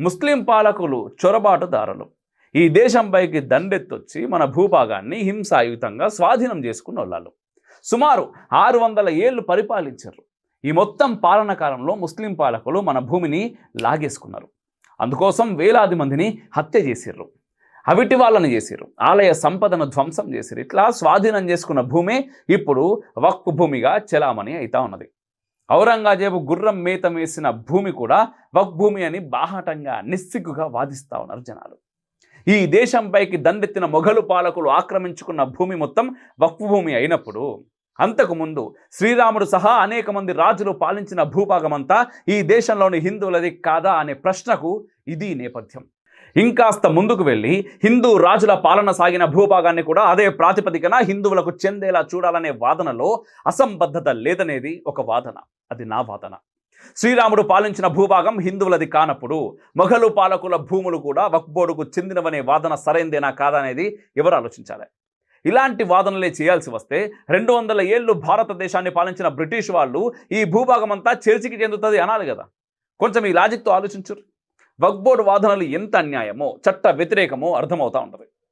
ముస్లిం పాలకులు చొరబాటుదారులు. ఈ దేశంపైకి దండెత్తొచ్చి మన భూభాగాన్ని హింసాయుతంగా స్వాధీనం చేసుకున్న వాళ్ళు సుమారు ఆరు వందల ఏళ్ళు పరిపాలించారు. ఈ మొత్తం పాలన కాలంలో ముస్లిం పాలకులు మన భూమిని లాగేసుకున్నారు. అందుకోసం వేలాది మందిని హత్య చేసిర్రు. అవిటి వాళ్ళని చేసిర్రు. ఆలయ సంపదను ధ్వంసం చేసిర్రు. ఇట్లా స్వాధీనం చేసుకున్న భూమే ఇప్పుడు వక్ఫ్ భూమిగా చెలామణి అవుతా ఉన్నది. ఔరంగజేబు గుర్రం మేత వేసిన భూమి కూడా వక్ భూమి అని బాహాటంగా నిస్సిగ్గుగా వాదిస్తా ఉన్నారు జనాలు. ఈ దేశంపైకి దండెత్తిన మొఘలు పాలకులు ఆక్రమించుకున్న భూమి మొత్తం వక్ఫ్ భూమి అయినప్పుడు అంతకుముందు శ్రీరాముడు సహా అనేక మంది రాజులు పాలించిన భూభాగమంతా ఈ దేశంలోని హిందువులది కాదా అనే ప్రశ్నకు ఇది నేపథ్యం. ఇంకాస్త ముందుకు వెళ్ళి హిందూ రాజుల పాలన సాగిన భూభాగాన్ని కూడా అదే ప్రాతిపదికన హిందువులకు చెందేలా చూడాలనే వాదనలో అసంబద్ధత లేదనేది ఒక వాదన. అది నా వాదన. శ్రీరాముడు పాలించిన భూభాగం హిందువులది కానప్పుడు మొఘలు పాలకుల భూములు కూడా వక్బోర్డుకు చెందినవనే వాదన సరైందేనా కాదనేది ఎవరు ఆలోచించాలి? ఇలాంటి వాదనలే చేయాల్సి వస్తే రెండు వందల ఏళ్ళు భారతదేశాన్ని పాలించిన బ్రిటిష్ వాళ్ళు ఈ భూభాగం అంతా చేర్చికి చెందుతుంది అనాలి కదా. కొంచెం ఈ లాజిక్తో ఆలోచించరు వక్బోర్డు వాదనలు ఎంత అన్యాయమో చట్ట వ్యతిరేకమో అర్థమవుతా ఉంటుంది.